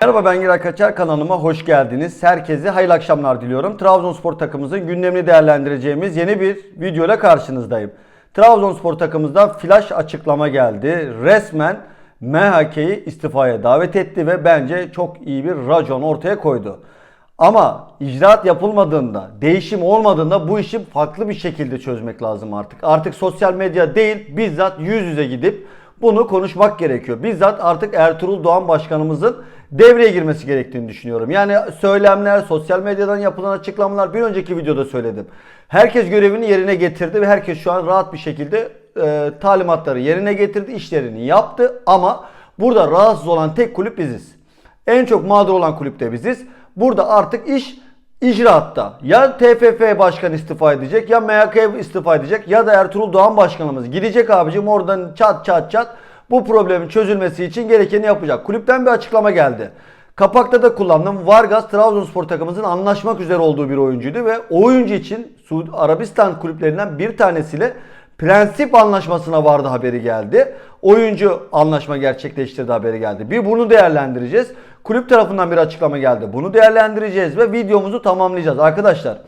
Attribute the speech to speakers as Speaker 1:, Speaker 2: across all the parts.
Speaker 1: Merhaba ben Giray Kaçar kanalıma hoş geldiniz. Herkese hayırlı akşamlar diliyorum. Trabzonspor takımımızın gündemini değerlendireceğimiz yeni bir videoyla karşınızdayım. Trabzonspor takımımızdan flash açıklama geldi. Resmen MHK'yi istifaya davet etti ve bence çok iyi bir racon ortaya koydu. Ama icraat yapılmadığında, değişim olmadığında bu işi farklı bir şekilde çözmek lazım artık. Artık sosyal medya değil, bizzat yüz yüze gidip bunu konuşmak gerekiyor. Bizzat artık Ertuğrul Doğan Başkanımızın devreye girmesi gerektiğini düşünüyorum. Yani söylemler, sosyal medyadan yapılan açıklamalar bir önceki videoda söyledim. Herkes görevini yerine getirdi ve herkes şu an rahat bir şekilde e, talimatları yerine getirdi, işlerini yaptı ama burada rahatsız olan tek kulüp biziz. En çok mağdur olan kulüp de biziz. Burada artık iş icraatta. Ya TFF başkan istifa edecek ya MHK istifa edecek ya da Ertuğrul Doğan başkanımız gidecek abicim oradan çat çat çat bu problemin çözülmesi için gerekeni yapacak. Kulüpten bir açıklama geldi. Kapakta da kullandım. Vargas Trabzonspor takımımızın anlaşmak üzere olduğu bir oyuncuydu ve oyuncu için Suudi Arabistan kulüplerinden bir tanesiyle prensip anlaşmasına vardı haberi geldi. Oyuncu anlaşma gerçekleştirdi haberi geldi. Bir bunu değerlendireceğiz. Kulüp tarafından bir açıklama geldi. Bunu değerlendireceğiz ve videomuzu tamamlayacağız. Arkadaşlar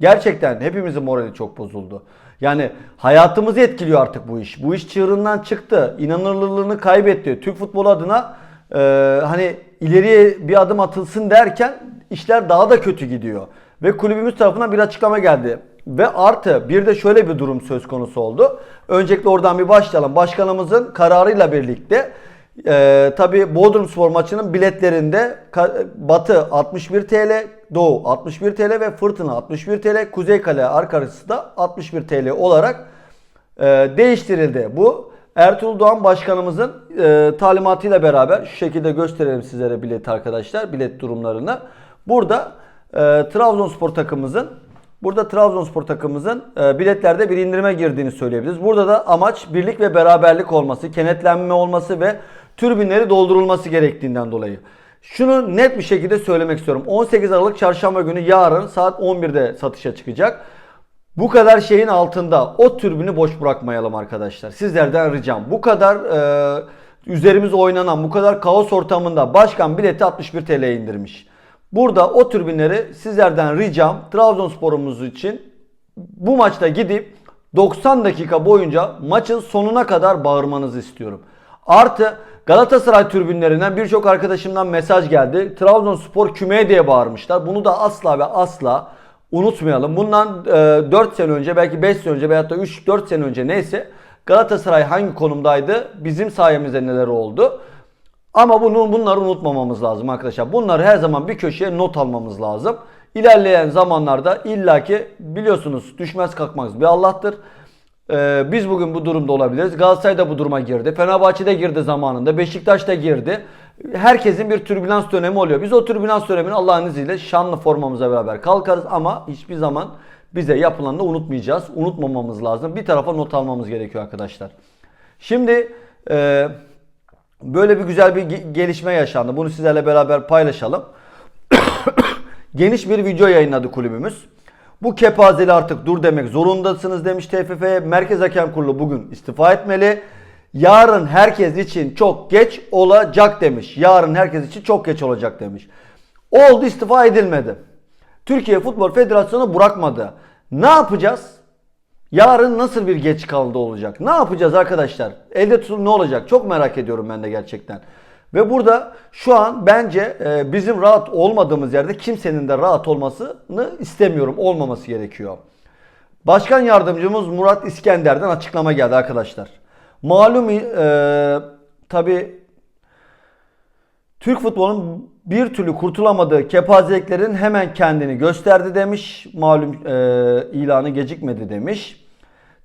Speaker 1: gerçekten hepimizin morali çok bozuldu. Yani hayatımızı etkiliyor artık bu iş. Bu iş çığırından çıktı. İnanılırlığını kaybetti. Türk futbolu adına e, hani ileriye bir adım atılsın derken işler daha da kötü gidiyor. Ve kulübümüz tarafından bir açıklama geldi. Ve artı bir de şöyle bir durum söz konusu oldu. Öncelikle oradan bir başlayalım. Başkanımızın kararıyla birlikte e, tabi Bodrum Spor maçının biletlerinde Batı 61 TL, Doğu 61 TL ve Fırtına 61 TL, Kuzey Kale arkası da 61 TL olarak e, değiştirildi. Bu Ertuğrul Doğan Başkanımızın e, talimatıyla beraber şu şekilde gösterelim sizlere bilet arkadaşlar, bilet durumlarını. Burada e, Trabzonspor takımımızın Burada Trabzonspor takımımızın e, biletlerde bir indirime girdiğini söyleyebiliriz. Burada da amaç birlik ve beraberlik olması, kenetlenme olması ve türbinleri doldurulması gerektiğinden dolayı. Şunu net bir şekilde söylemek istiyorum. 18 Aralık Çarşamba günü yarın saat 11'de satışa çıkacak. Bu kadar şeyin altında o türbünü boş bırakmayalım arkadaşlar. Sizlerden ricam. Bu kadar e, üzerimize oynanan, bu kadar kaos ortamında başkan bileti 61 TL'ye indirmiş. Burada o türbinleri sizlerden ricam Trabzonspor'umuz için bu maçta gidip 90 dakika boyunca maçın sonuna kadar bağırmanızı istiyorum. Artı Galatasaray türbünlerinden birçok arkadaşımdan mesaj geldi. Trabzonspor kümeye diye bağırmışlar. Bunu da asla ve asla unutmayalım. Bundan e, 4 sene önce belki 5 sene önce veyahut da 3-4 sene önce neyse Galatasaray hangi konumdaydı? Bizim sayemizde neler oldu? Ama bunu bunları unutmamamız lazım arkadaşlar. Bunları her zaman bir köşeye not almamız lazım. İlerleyen zamanlarda illaki biliyorsunuz düşmez kalkmaz bir Allah'tır. Ee, biz bugün bu durumda olabiliriz. Galatasaray da bu duruma girdi. Fenerbahçe de girdi zamanında. Beşiktaş da girdi. Herkesin bir türbülans dönemi oluyor. Biz o türbülans dönemini Allah'ın izniyle şanlı formamıza beraber kalkarız ama hiçbir zaman bize yapılanı unutmayacağız. Unutmamamız lazım. Bir tarafa not almamız gerekiyor arkadaşlar. Şimdi e, böyle bir güzel bir ge- gelişme yaşandı. Bunu sizlerle beraber paylaşalım. Geniş bir video yayınladı kulübümüz. Bu kepazeli artık dur demek zorundasınız demiş TFF. Merkez Hakem Kurulu bugün istifa etmeli. Yarın herkes için çok geç olacak demiş. Yarın herkes için çok geç olacak demiş. Oldu istifa edilmedi. Türkiye Futbol Federasyonu bırakmadı. Ne yapacağız? Yarın nasıl bir geç kaldı olacak? Ne yapacağız arkadaşlar? Elde tutun ne olacak? Çok merak ediyorum ben de gerçekten. Ve burada şu an bence e, bizim rahat olmadığımız yerde kimsenin de rahat olmasını istemiyorum. Olmaması gerekiyor. Başkan yardımcımız Murat İskender'den açıklama geldi arkadaşlar. Malum e, tabi Türk futbolunun bir türlü kurtulamadığı kepazeliklerin hemen kendini gösterdi demiş. Malum e, ilanı gecikmedi demiş.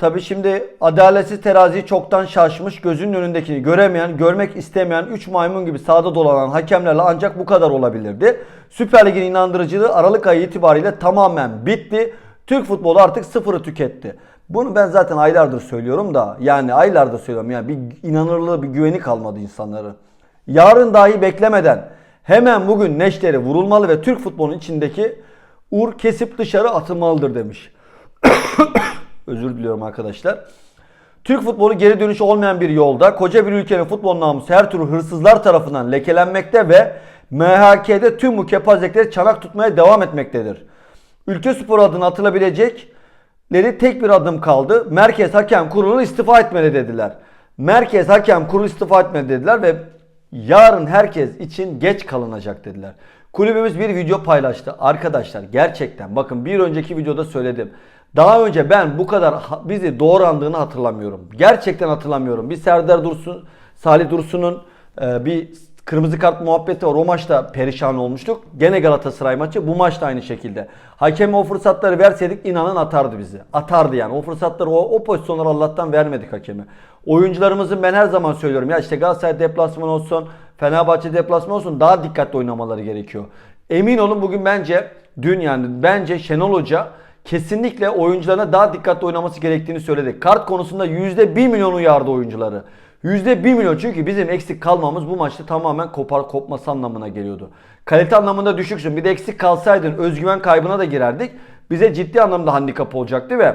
Speaker 1: Tabi şimdi adaletsiz terazi çoktan şaşmış, gözünün önündekini göremeyen, görmek istemeyen 3 maymun gibi sahada dolanan hakemlerle ancak bu kadar olabilirdi. Süper Lig'in inandırıcılığı Aralık ayı itibariyle tamamen bitti. Türk futbolu artık sıfırı tüketti. Bunu ben zaten aylardır söylüyorum da yani aylardır söylüyorum yani bir inanırlığı bir güveni kalmadı insanların. Yarın dahi beklemeden hemen bugün neşteri vurulmalı ve Türk futbolunun içindeki ur kesip dışarı atılmalıdır demiş. Özür diliyorum arkadaşlar. Türk futbolu geri dönüş olmayan bir yolda. Koca bir ülkenin futbol namusu her türlü hırsızlar tarafından lekelenmekte ve MHK'de tüm bu kepazelikleri çanak tutmaya devam etmektedir. Ülke spor adına atılabilecekleri tek bir adım kaldı. Merkez Hakem Kurulu istifa etmeli dediler. Merkez Hakem Kurulu istifa etmeli dediler ve yarın herkes için geç kalınacak dediler. Kulübümüz bir video paylaştı. Arkadaşlar gerçekten bakın bir önceki videoda söyledim. Daha önce ben bu kadar bizi doğrandığını hatırlamıyorum. Gerçekten hatırlamıyorum. Bir Serdar Dursun, Salih Dursun'un e, bir kırmızı kart muhabbeti var. O maçta perişan olmuştuk. Gene Galatasaray maçı. Bu maçta aynı şekilde. Hakeme o fırsatları verseydik inanın atardı bizi. Atardı yani. O fırsatları o, o pozisyonları Allah'tan vermedik hakeme. Oyuncularımızın ben her zaman söylüyorum ya işte Galatasaray deplasman olsun, Fenerbahçe deplasman olsun daha dikkatli oynamaları gerekiyor. Emin olun bugün bence dün yani bence Şenol Hoca kesinlikle oyuncularına daha dikkatli oynaması gerektiğini söyledi. Kart konusunda %1 milyon uyardı oyuncuları. %1 milyon çünkü bizim eksik kalmamız bu maçta tamamen kopar kopması anlamına geliyordu. Kalite anlamında düşüksün. Bir de eksik kalsaydın özgüven kaybına da girerdik. Bize ciddi anlamda handikap olacaktı ve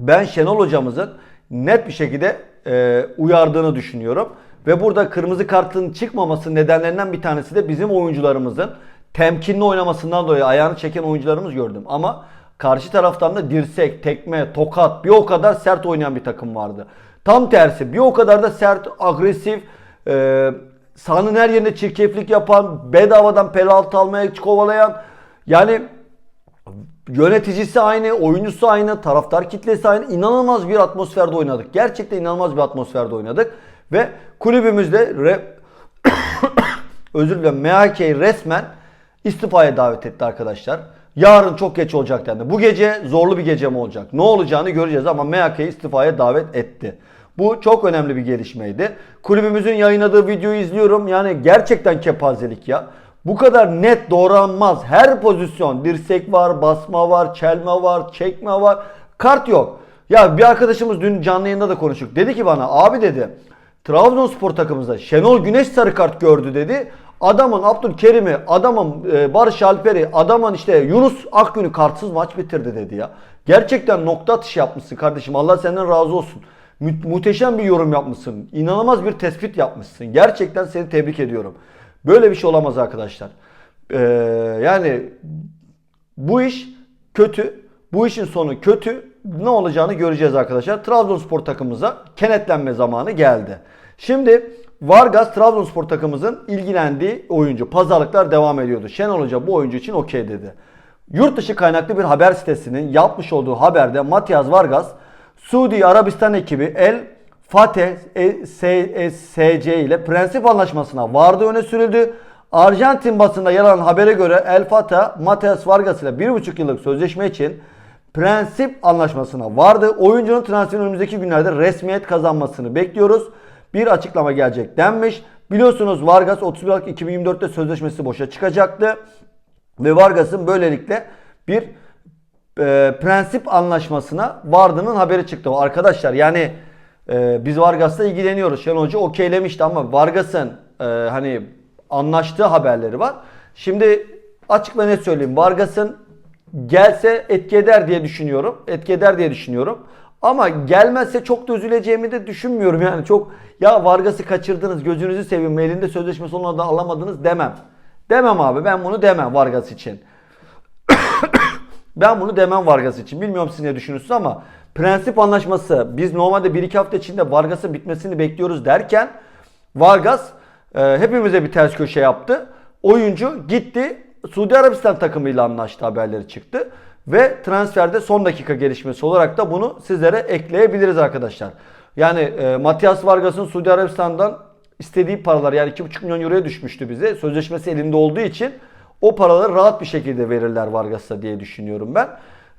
Speaker 1: ben Şenol hocamızın net bir şekilde e, uyardığını düşünüyorum. Ve burada kırmızı kartın çıkmaması nedenlerinden bir tanesi de bizim oyuncularımızın temkinli oynamasından dolayı ayağını çeken oyuncularımız gördüm. Ama karşı taraftan da dirsek, tekme, tokat bir o kadar sert oynayan bir takım vardı. Tam tersi bir o kadar da sert, agresif, e, sahanın her yerinde çirkeflik yapan, bedavadan penaltı almaya kovalayan yani Yöneticisi aynı, oyuncusu aynı, taraftar kitlesi aynı. İnanılmaz bir atmosferde oynadık. Gerçekten inanılmaz bir atmosferde oynadık. Ve kulübümüzde re... özür dilerim MHK'yi resmen istifaya davet etti arkadaşlar. Yarın çok geç olacak dendi. Bu gece zorlu bir gece mi olacak? Ne olacağını göreceğiz ama MHK'yi istifaya davet etti. Bu çok önemli bir gelişmeydi. Kulübümüzün yayınladığı videoyu izliyorum. Yani gerçekten kepazelik ya. Bu kadar net doğranmaz. Her pozisyon dirsek var, basma var, çelme var, çekme var. Kart yok. Ya bir arkadaşımız dün canlı yayında da konuştuk. Dedi ki bana abi dedi Trabzonspor takımımızda Şenol Güneş sarı kart gördü dedi. Adamın Abdülkerim'i, adamın e, Barış Alper'i, adamın işte Yunus Akgün'ü kartsız maç bitirdi dedi ya. Gerçekten nokta atışı yapmışsın kardeşim. Allah senden razı olsun. Mü- muhteşem bir yorum yapmışsın. İnanılmaz bir tespit yapmışsın. Gerçekten seni tebrik ediyorum. Böyle bir şey olamaz arkadaşlar. Ee, yani bu iş kötü. Bu işin sonu kötü. Ne olacağını göreceğiz arkadaşlar. Trabzonspor takımımıza kenetlenme zamanı geldi. Şimdi Vargas Trabzonspor takımımızın ilgilendiği oyuncu. Pazarlıklar devam ediyordu. Şenol Hoca bu oyuncu için okey dedi. Yurt dışı kaynaklı bir haber sitesinin yapmış olduğu haberde Matias Vargas Suudi Arabistan ekibi El Fateh E- SC ile prensip anlaşmasına vardı öne sürüldü. Arjantin basında yer alan habere göre El Fateh Matias Vargas ile 1,5 yıllık sözleşme için prensip anlaşmasına vardı. Oyuncunun transferin önümüzdeki günlerde resmiyet kazanmasını bekliyoruz. Bir açıklama gelecek denmiş. Biliyorsunuz Vargas 31 Aralık 2024'te sözleşmesi boşa çıkacaktı. Ve Vargas'ın böylelikle bir e, prensip anlaşmasına vardığının haberi çıktı. Arkadaşlar yani e, biz Vargas'la ilgileniyoruz. Şenol Hoca okeylemişti ama Vargas'ın e, hani anlaştığı haberleri var. Şimdi açık ve net söyleyeyim. Vargas'ın gelse etki eder diye düşünüyorum. Etki eder diye düşünüyorum. Ama gelmezse çok da üzüleceğimi de düşünmüyorum. Yani çok ya Vargas'ı kaçırdınız gözünüzü seveyim elinde sözleşmesi olan da alamadınız demem. Demem abi ben bunu demem Vargas için. Ben bunu demem Vargas için. Bilmiyorum siz ne düşünüyorsunuz ama prensip anlaşması biz normalde 1-2 hafta içinde Vargas'ın bitmesini bekliyoruz derken Vargas e, hepimize bir ters köşe yaptı. Oyuncu gitti Suudi Arabistan takımıyla anlaştı haberleri çıktı. Ve transferde son dakika gelişmesi olarak da bunu sizlere ekleyebiliriz arkadaşlar. Yani e, Matias Vargas'ın Suudi Arabistan'dan istediği paralar yani 2,5 milyon euroya düşmüştü bize. Sözleşmesi elinde olduğu için o paraları rahat bir şekilde verirler Vargas'a diye düşünüyorum ben.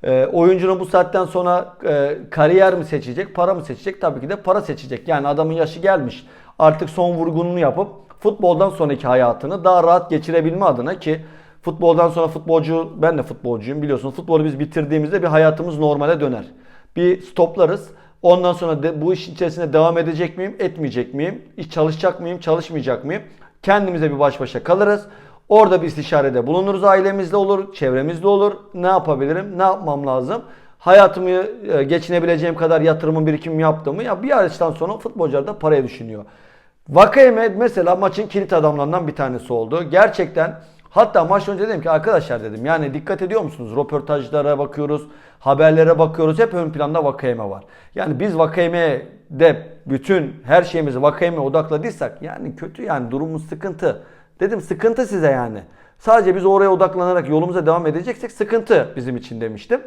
Speaker 1: E, oyuncunun bu saatten sonra e, kariyer mi seçecek, para mı seçecek? Tabii ki de para seçecek. Yani adamın yaşı gelmiş. Artık son vurgununu yapıp futboldan sonraki hayatını daha rahat geçirebilme adına ki futboldan sonra futbolcu, ben de futbolcuyum biliyorsun. Futbolu biz bitirdiğimizde bir hayatımız normale döner. Bir stoplarız. Ondan sonra de, bu işin içerisinde devam edecek miyim, etmeyecek miyim? İş çalışacak mıyım, çalışmayacak mıyım? Kendimize bir baş başa kalırız. Orada bir istişarede bulunuruz ailemizle olur, çevremizde olur. Ne yapabilirim, ne yapmam lazım? Hayatımı e, geçinebileceğim kadar yatırımın birikimimi yaptım mı? Ya bir yaştan sonra futbolcular da paraya düşünüyor. Vakayeme mesela maçın kilit adamlarından bir tanesi oldu. Gerçekten hatta maç önce dedim ki arkadaşlar dedim yani dikkat ediyor musunuz? Röportajlara bakıyoruz, haberlere bakıyoruz. Hep ön planda Vakayeme var. Yani biz Vakayeme'de bütün her şeyimizi Vakayeme odakladıysak yani kötü yani durumumuz sıkıntı. Dedim sıkıntı size yani. Sadece biz oraya odaklanarak yolumuza devam edeceksek sıkıntı bizim için demiştim.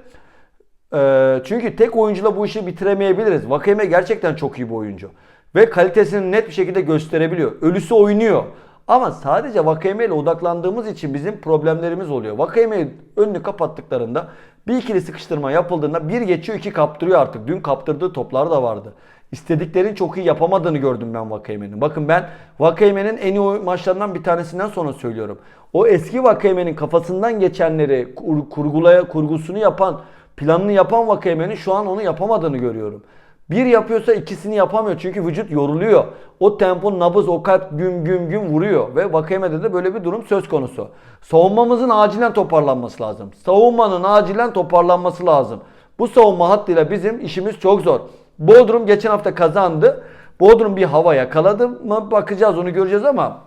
Speaker 1: Ee, çünkü tek oyuncuyla bu işi bitiremeyebiliriz. Vakayeme gerçekten çok iyi bir oyuncu. Ve kalitesini net bir şekilde gösterebiliyor. Ölüsü oynuyor. Ama sadece ile odaklandığımız için bizim problemlerimiz oluyor. Vakayeme'yi önünü kapattıklarında bir ikili sıkıştırma yapıldığında bir geçiyor iki kaptırıyor artık. Dün kaptırdığı toplar da vardı. İstediklerini çok iyi yapamadığını gördüm ben Vakayeme'nin. Bakın ben Vakayeme'nin en iyi maçlarından bir tanesinden sonra söylüyorum. O eski Vakayeme'nin kafasından geçenleri kur- kurgulaya kurgusunu yapan planını yapan Vakayeme'nin şu an onu yapamadığını görüyorum. Bir yapıyorsa ikisini yapamıyor çünkü vücut yoruluyor. O tempo, nabız, o kalp güm güm güm vuruyor ve Vakayeme'de de böyle bir durum söz konusu. Savunmamızın acilen toparlanması lazım. Savunmanın acilen toparlanması lazım. Bu savunma hattıyla bizim işimiz çok zor. Bodrum geçen hafta kazandı. Bodrum bir hava yakaladı mı bakacağız onu göreceğiz ama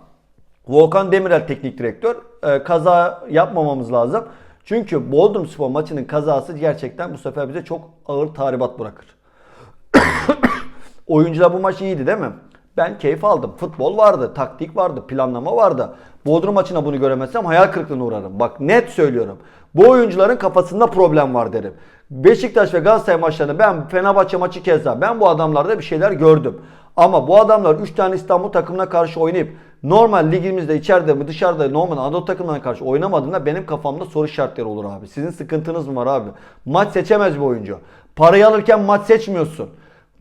Speaker 1: Volkan Demirel teknik direktör e, kaza yapmamamız lazım. Çünkü Bodrum Spor maçının kazası gerçekten bu sefer bize çok ağır tahribat bırakır. Oyuncular bu maç iyiydi değil mi? Ben keyif aldım. Futbol vardı, taktik vardı, planlama vardı. Bodrum maçına bunu göremezsem hayal kırıklığına uğrarım. Bak net söylüyorum. Bu oyuncuların kafasında problem var derim. Beşiktaş ve Galatasaray maçlarında ben Fenerbahçe maçı keza ben bu adamlarda bir şeyler gördüm. Ama bu adamlar 3 tane İstanbul takımına karşı oynayıp normal ligimizde içeride mi dışarıda normal Anadolu takımlarına karşı oynamadığında benim kafamda soru işaretleri olur abi. Sizin sıkıntınız mı var abi? Maç seçemez bir oyuncu. Parayı alırken maç seçmiyorsun.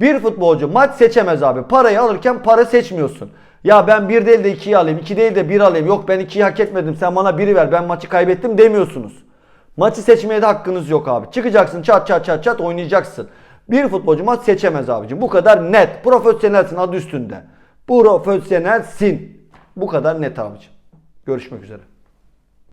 Speaker 1: Bir futbolcu maç seçemez abi. Parayı alırken para seçmiyorsun. Ya ben bir değil de ikiyi alayım, iki değil de bir alayım. Yok ben ikiyi hak etmedim sen bana biri ver ben maçı kaybettim demiyorsunuz. Maçı seçmeye de hakkınız yok abi. Çıkacaksın çat çat çat çat oynayacaksın. Bir futbolcu maç seçemez abicim. Bu kadar net. Profesyonelsin adı üstünde. Profesyonelsin. Bu kadar net abicim. Görüşmek üzere.